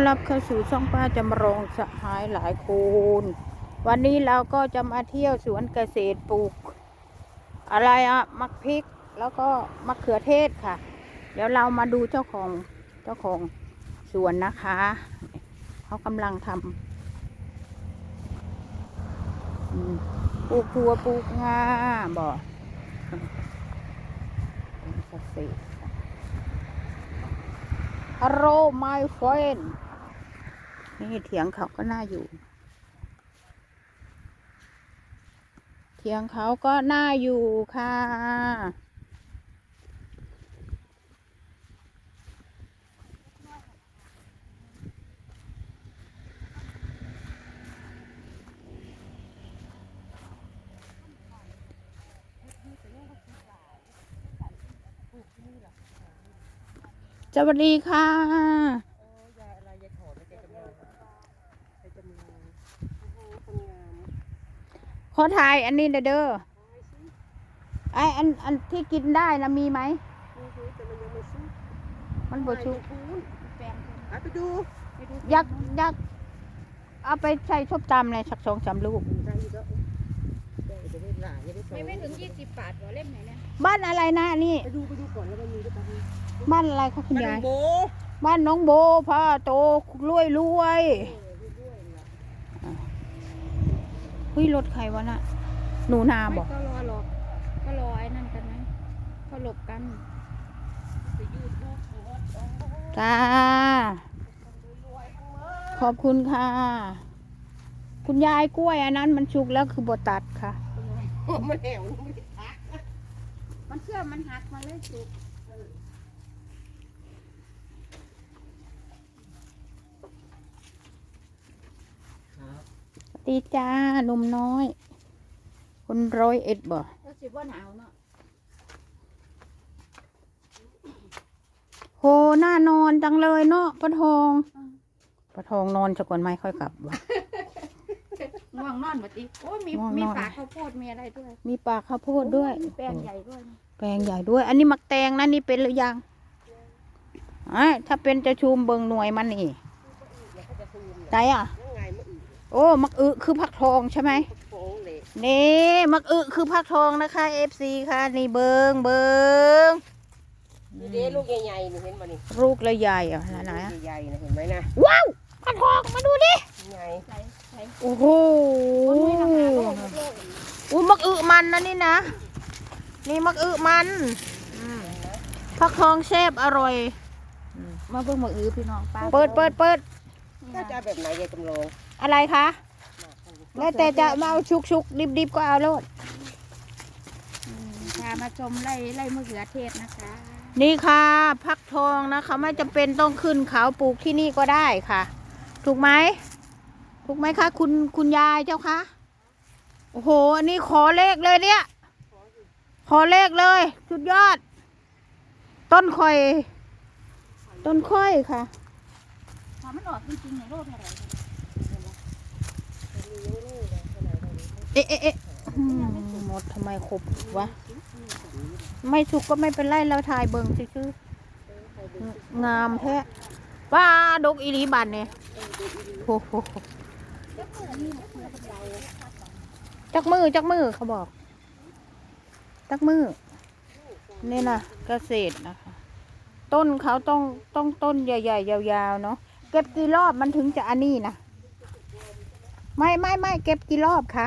อนรับเข้าสู่ช่องป้าจำลองสหายหลายคนวันนี้เราก็จะมาเที่ยวสวนเกษตรปลูก อะไรอะมักพริกแล้วก็มะเขือเทศค่ะ เดี๋ยวเรามาดูเจ้าของเจ้าของสวนนะคะ เขากำลังทำปลูกทัวปลูกงาบ่เป็นเกษตรค่ะ Hello my friend นี่เถียงเขาก็น่าอยู่ เถียงเขาก็น่าอยู่ค่ะสวัสดีค่ะ ยายอะไรยายถอนแล้วแกจำลองแกจำลองโอ้โหคนงาม ขอถ่ายอันนี้เด้อเด้อไออันอันที่กินได้นะมีไหมมันบดชุกไปดูยากยากเอาไปใส่ชบตำเลยสักสองสามลูกไม่ไม่ถึงยี่สิบบาทหัวเล่มไหนเนี่ยบ้านอะไรนะนี่ไปดูไปดูก่อนแล้วมันมีหรือเปล่าบ้านอะไรคะคุณยายโบบ้านน้องโบพ่อโตรวยรวยเฮ้ยรถใครวะน่ะหนูนาบอกไม่ก็รอหรอกก็รอไอ้นั่นกันไหมก็หลบกันไปยืดลูกหัวจ้าขอบคุณค่ะ คุณยายกล้วยอันนั้นมันชุกแล้วคือบตัดค่ะ มันแหวมันไม่ได้พักมันเชื่อมมันหักมาเลยสุก ครับ ตีจ้าหนุ่มน้อย คนร้อยเอ็ดบ่ก็สิว่าหนาวเนาะโหหน้านอนจังเลยเนาะปะทองปะทองนอนสะก่อนไม่ค่อยกลับว่ะง่วงนอนแบบนี้โอ้ยมีง่วงนอนมีปากข้าวโพดมีอะไรด้วย มีปลาข้าวโพดด้วยโอ้มีแปลงใหญ่ด้วยนะแปลงใหญ่ด้วย อันนี้มักแตงนะนี่เป็นหรือยังไอ้ยถ้าเป็นจะชูมเบิงหน่วยมันนี่แล้วก็จะซูมใจอะยังไงมาอีก โอ้มักอึคือผักทองใช่ไหมโป้งเลยนี่มักอึคือผักทองนะคะเอฟซีค่ะ นี่เบิงเบิงนี่เด้ลูกใหญ่ๆนี่เห็นป่ะนี่ลูกละใหญ่อะไหนๆอะใหญ่ๆนะเห็นไหมนะว้าวผักทองมาดูดิใหญ่ใส่ใส่โอ้โหคนไม่ทำงานก็ลงมาโลกอู้มักอึมันนะนี่นะนี่มักอึมันอืมผักทองแซ่บอร่อยมาเบิ่งมาอื้อพี่น้องป้าเปิดเปิดเปิดน่าจะแบบไหนยายจำลอง อะไรคะ แล้วแต่จะมาเอาชุกชุกดิบดิบก็เอาโลดอืมพามาชมไร่ไร่มะเขือเทศนะคะ นี่ค่ะพักทองนะคะไม่จำเป็นต้องขึ้นเขาปลูกที่นี่ก็ได้ค่ะ ถูกไหมถูกไหมคะ คุณคุณยายเจ้าคะโอ้โหอันนี้ขอเลขเลยเนี่ย ขอเลขเลยสุดยอด ต้นข่อย ต้นข่อยค่ะ พอมันออกจริงๆในโลกอะไร เอ๊ะเอ๊ะเอ๊ะอืมหมดทำไมครบวะ ไม่สุกก็ไม่เป็นไรเราถ่ายเบิ่งซื่อๆงามแท้ว่าดกอีหลีบันเนี่ยโอ้โหจักมือจักมือเขาบอก จักมือนี่นะเกษตรนะคะ ต้นเขาต้องต้องต้นใหญ่ๆยาวๆเนาะเก็บกี่รอบมันถึงจะอันนี้นะไม่ไม่ไม่เก็บกี่รอบคะ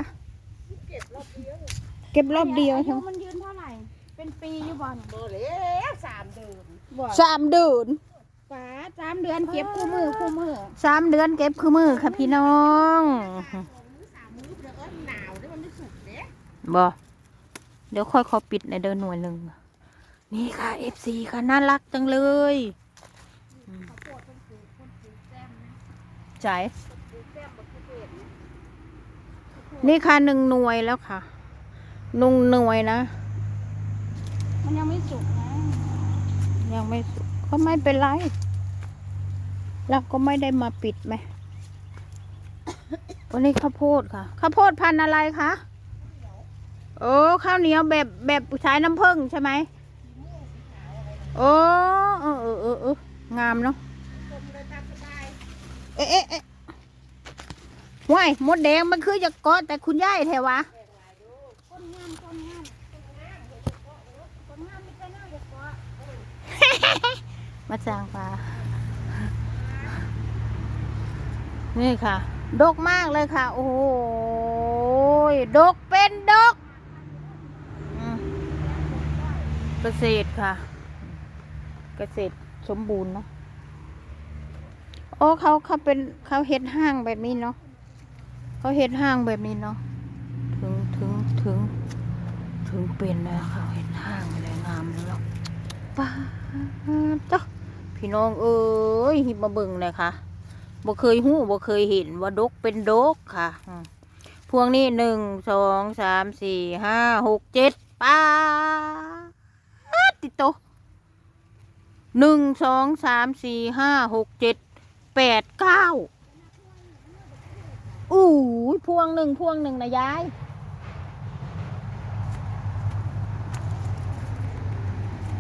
ก็บรอบเดียวอาใช่ยุไหมมันยืนเท่าไหร่ เป็นปีอยู่บ่อนโบแล้วสามเดือนบ่สามเดือนฝาสามเดือนเก็บคู่มือคู่มือสามเดือนเก็บคือมือค่ะพี่น้องสามมื้อเดือนหนาวด้วยมันไม่สุกเด้บอเดี๋ยวค่อยขอปิดในเดินหน่วยหนึ่งนี่ค่ะเอฟซีค่ะน่ารักจังเลยใจาย นี่ค่ะหนึ่งหน่วยแล้วค่ะหนุ่งหน่วยนะ มันยังไม่สุกนะ ยังไม่สุกก็ไม่เป็นไรเราก็ไม่ได้มาปิดไหมวันนี้ข้าวโพดค่ะข้าวโพดพันธุ์อะไรคะโอ้ข้าวเหนียวแบบแบบใช้น้ำผึ้งใช่ไหมโอ้เออเออเออเอองามเนาะชมเลยตามสบายเอ๊ะเอ๊ะเอ๊ะ ว้ายมดแดงมันคือจะกาะแต่คุณยายแทวะคนงามามคนงามมีแต่หน้าเด็กกว่ามาจางปลานี่ค่ะ ดกมากเลยค่ะ โอ้โหยดกเป็นดกเกษตรค่ะ เกษตรสมบูรณ์เนาะโอ้เขาเขาเป็นเขาเฮ็ดห้างแบบนี้เนาะ เขาเฮ็ดห้างแบบนี้เนาะถึงถึงถึงถึงเป็นแล้วเขาเฮ็ดห้างอะไรงามแล้วป้าดเจ้าพี่น้องเอ้ยหิบมาเบิ่งเลยค่ะบ่เคยหู้บ่เคยเห็นว่าดกเป็นดกค่ะอืมพวงนี้หนึ่งสองสามสี่ห้าหกเจ็ดป้าดติดโตหนึ่งสองสามสี่ห้าหกเจ็ดแปดเก้า อู้พวงหนึ่งพวงหนึ่งนะยาย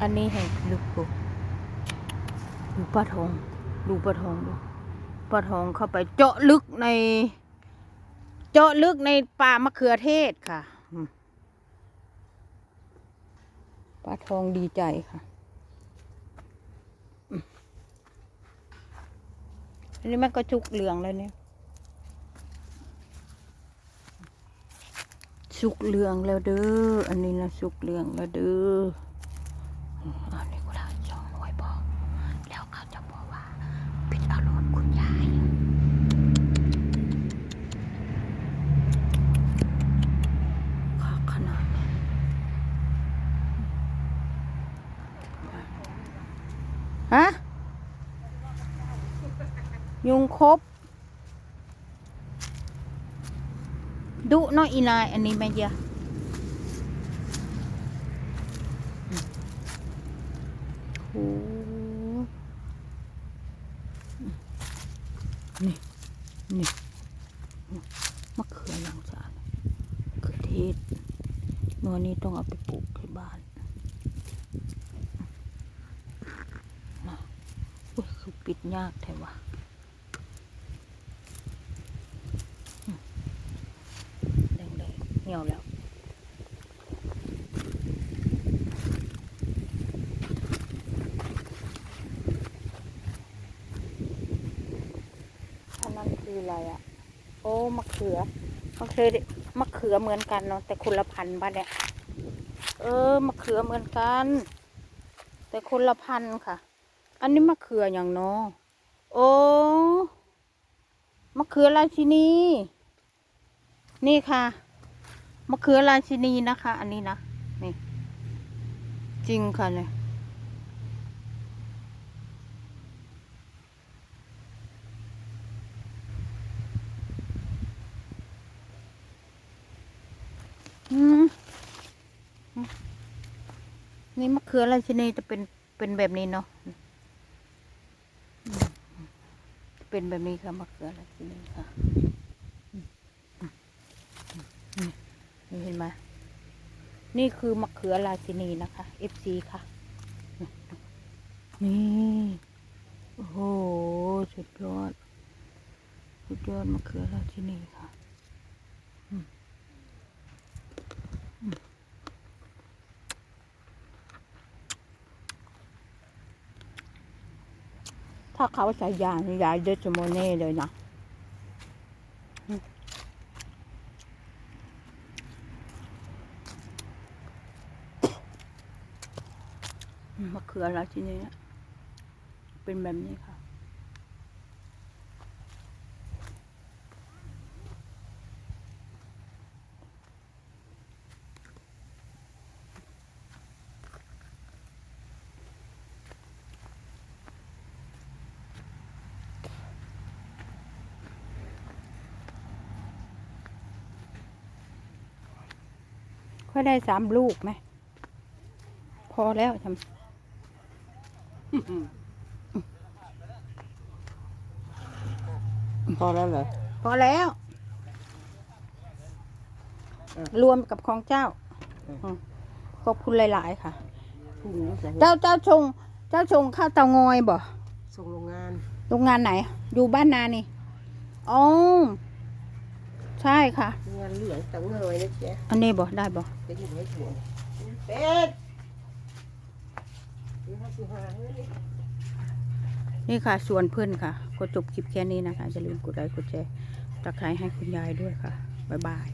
อันนี้ให้ลูกดูดูปลาทองดูปลาทองดูปลาทองเข้าไปเจาะลึกใน เจาะลึกในป่ามะเขือเทศค่ะปลาทองดีใจค่ะอันนี้มันก็ชุกเหลืองแล้วเนี่ย ชุกเหลืองแล้วเด้อ อันนี้นะชุกเหลืองแล้วเด้ออันนี้ก็ได้สองหน่วยบอกแล้วเขาจะบอกว่าปิดเอารมณ์คุณยายขอขนาดนั้ฮะยุงครบ ดุเน้อยอีนายอันนี้แม่เยโอ้นี่ นี่มะเขือหลังจานมะเขือเทศนวนี้ต้องเอาไปปลูกที่บ้านนะอุ้ยคือปิดยากแท้วะ แดงๆเหี่ยวแล้วอันนั้นคืออะไรอะ โอ้มะเขือมะเขือดิมะเขือเหมือนกันเนาะแต่คนละพันธุ์ป่ะเนี่ยเออมะเขือเหมือนกัน แต่คนละพันธุ์ค่ะ อันนี้มะเขืออย่างเนาะโอ้มะเขือราชินีนี่ค่ะ มะเขือราชินีนะคะ อันนี้นะนี่ จริงค่ะเนี่ยนี่มะเขือราชินีจะเป็นเป็นแบบนี้เนาะเป็นแบบนี้ค่ะมะเขือราชินีค่ะ นี่เห็นไหมนี่คือมะเขือราชินีนะคะ FC ค่ะ นี่ โอ้โห สุดยอด สุดยอดมะเขือราชินีค่ะถ้าเขาใส่ยาในี่ยาเดชโมเน่เลยนะ มะเขือราชินีเนี่ยเป็นแบบนี้ค่ะ ค่อยได้สามลูกไหม พอแล้วทำ พอแล้วเหรอ พอแล้วเออรวมกับของเจ้าเอออืมขอบคุณหลาย ๆ ค่ะพรุ่งนี้จะเจ้าเจ้าชง เจ้าชงข้าวเตางอยบ่ส่งโรงงาน โรงงานไหน อยู่บ้านนานี่อ๋อใช่ค่ะ งานเหลืองแต่เงยนะเจ๊อันนี้บ่ได้บ่จะอยู่ให้ถั่วเป็ดสี่ห้าสี่ห้าเฮ้ย นี่ค่ะส่วนเพื่อนค่ะ ก็จบคลิปแค่นี้นะคะอย่าลืมกดไลค์กดแชร์ตะไคร้ให้คุณยายด้วยค่ะ บ๊ายบาย